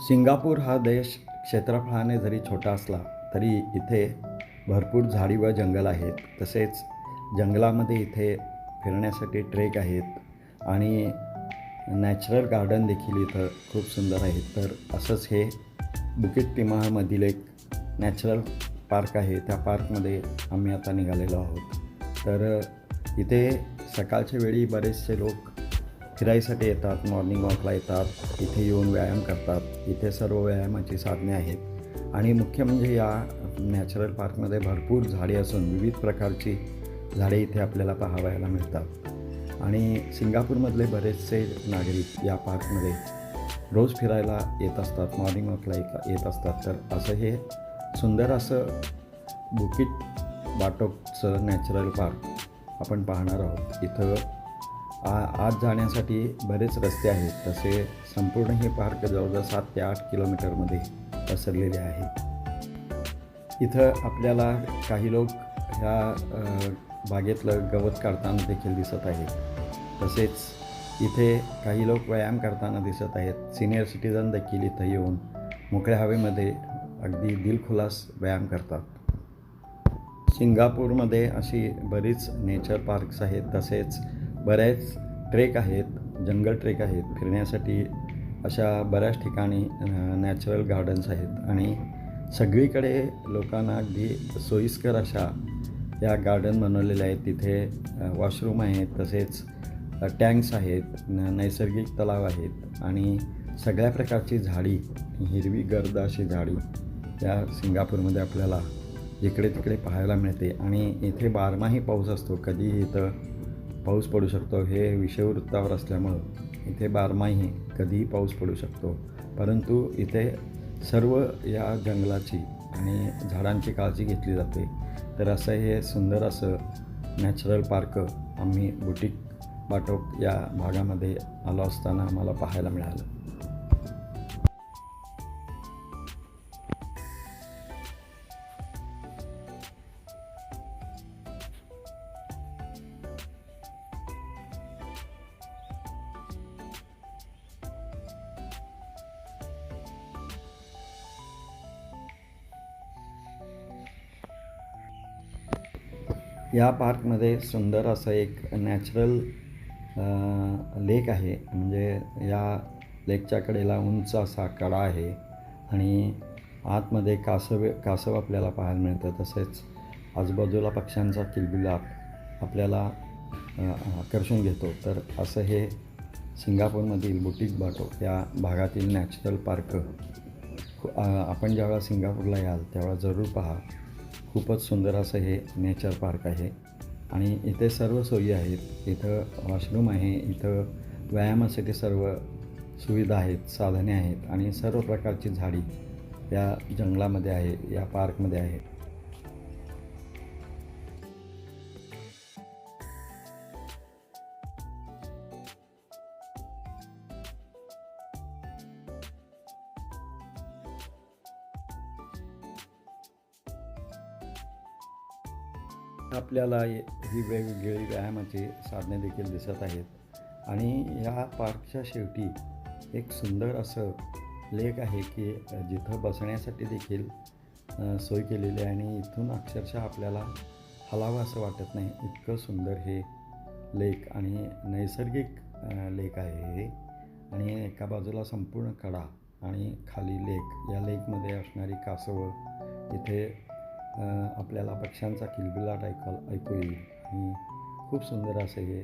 Singapore हा देश क्षेत्रफळाने जरी छोटा असला तरी इथे भरपूर झाडी व जंगल आहेत. तसेच जंगलामध्ये इथे फिरण्यासाठी ट्रेक आहेत आणि नॅचरल गार्डन देखील इथं खूप सुंदर आहेत तर असंच हे बुकिट तिमाहमधील एक नॅचरल पार्क आहे. त्या पार्कमध्ये आम्ही आता निघालेलो आहोत. तर इथे सकाळच्या वेळी बरेचसे लोक फिरायसाठी येतात मॉर्निंग वॉकला येतात इथे येऊन व्यायाम करतात. इथे सर्व व्यायामाची साधने आहेत. आणि मुख्य म्हणजे या नॅचरल पार्कमध्ये भरपूर झाडे असून विविध प्रकारची झाडे इथे आपल्याला पाहावयाला मिळतात. आणि सिंगापूरमधले बरेचसे नागरिक या पार्कमध्ये रोज फिरायला येत असतात मॉर्निंग वॉकला येत येत असतात. तर असं हे सुंदर असं बुकिट बाटोकचं नॅचरल पार्क आपण पाहणार आहोत. इथं आ आत जाण्यासाठी बरेच रस्ते आहेत. तसे संपूर्ण हे पार्क जवळजवळ सात ते आठ किलोमीटरमध्ये पसरलेले आहे इथं आपल्याला काही लोक ह्या बागेतलं गवत काढताना देखील दिसत आहेत. तसेच इथे काही लोक व्यायाम करताना दिसत आहेत. सिनियर सिटीजन देखील इथं येऊन मोकळ्या हवेमध्ये अगदी दिलखुलास व्यायाम करतात. सिंगापूरमध्ये अशी बरीच नेचर पार्क्स आहेत. तसेच बऱ्याच ट्रेक आहेत जंगल ट्रेक आहेत फिरण्यासाठी अशा बऱ्याच ठिकाणी नॅचरल गार्डन्स आहेत. आणि सगळीकडे लोकांना अगदी सोयीस्कर अशा या गार्डन बनवलेल्या आहेत. तिथे वॉशरूम आहेत तसेच टँक्स आहेत न नैसर्गिक तलाव आहेत. आणि सगळ्या प्रकारची झाडी हिरवी गर्द अशी झाडी या सिंगापूरमध्ये आपल्याला इकडे तिकडे पाहायला मिळते. आणि इथे बारमाही पाऊस असतो. कधीही इथं पाऊस पडू शकतो. हे विषयवृत्तावर असल्यामुळं इथे बारमाही कधीही पाऊस पडू शकतो. परंतु इथे सर्व या जंगलाची आणि झाडांची काळजी घेतली जाते. तर असं हे सुंदर असं नॅचरल पार्क आम्ही बुटीक बाटोक या भागामध्ये आलो असताना आम्हाला पाहायला मिळालं. या पार्कमध्ये सुंदर असं एक नॅचरल लेक आहे. म्हणजे या लेकच्या कडेला उंच असा कडा आहे आणि आतमध्ये कासव कासव आपल्याला पाहायला मिळतं तसेच आजूबाजूला पक्ष्यांचा किलबिलाट आपल्याला आकर्षून घेतो. तर असं हे सिंगापूरमधील बुटीक बाटो या भागातील नॅचरल पार्क. आपण ज्यावेळा सिंगापूरला याल त्यावेळा जरूर पहा. खूपच सुंदर असं हे नेचर पार्क आहे. आणि इथे सर्व सोयी आहेत. इथं वॉशरूम आहे. इथं व्यायामासाठी सर्व सुविधा आहेत साधने आहेत. आणि सर्व प्रकारची झाडी या जंगलामध्ये आहे या पार्कमध्ये आहे. आपल्याला ही वेगवेगळी व्यायामाची साधने देखील दिसत आहेत. आणि या पार्कच्या शेवटी एक सुंदर असं लेक आहे की जिथं बसण्यासाठी देखील सोय केलेली आहे आणि इथून अक्षरशः आपल्याला हलावं असं वाटत नाही. इतकं सुंदर हे लेक आणि नैसर्गिक लेक आहे हे. आणि एका बाजूला संपूर्ण कडा आणि खाली लेक. या लेकमध्ये असणारी कासवं इथे आपल्याला पक्ष्यांचा किलबिलाट ऐकाल ऐकू येईल. आणि खूप सुंदर असं हे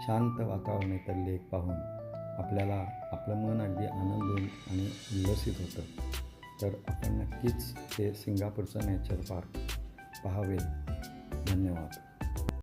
शांत वातावरण आहे तर पाहून आपल्याला आपलं मन अगदी आनंद आणि उल्लसित होतं. तर आपण नक्कीच हे सिंगापूरचं नेचर पार्क पाहावे. धन्यवाद.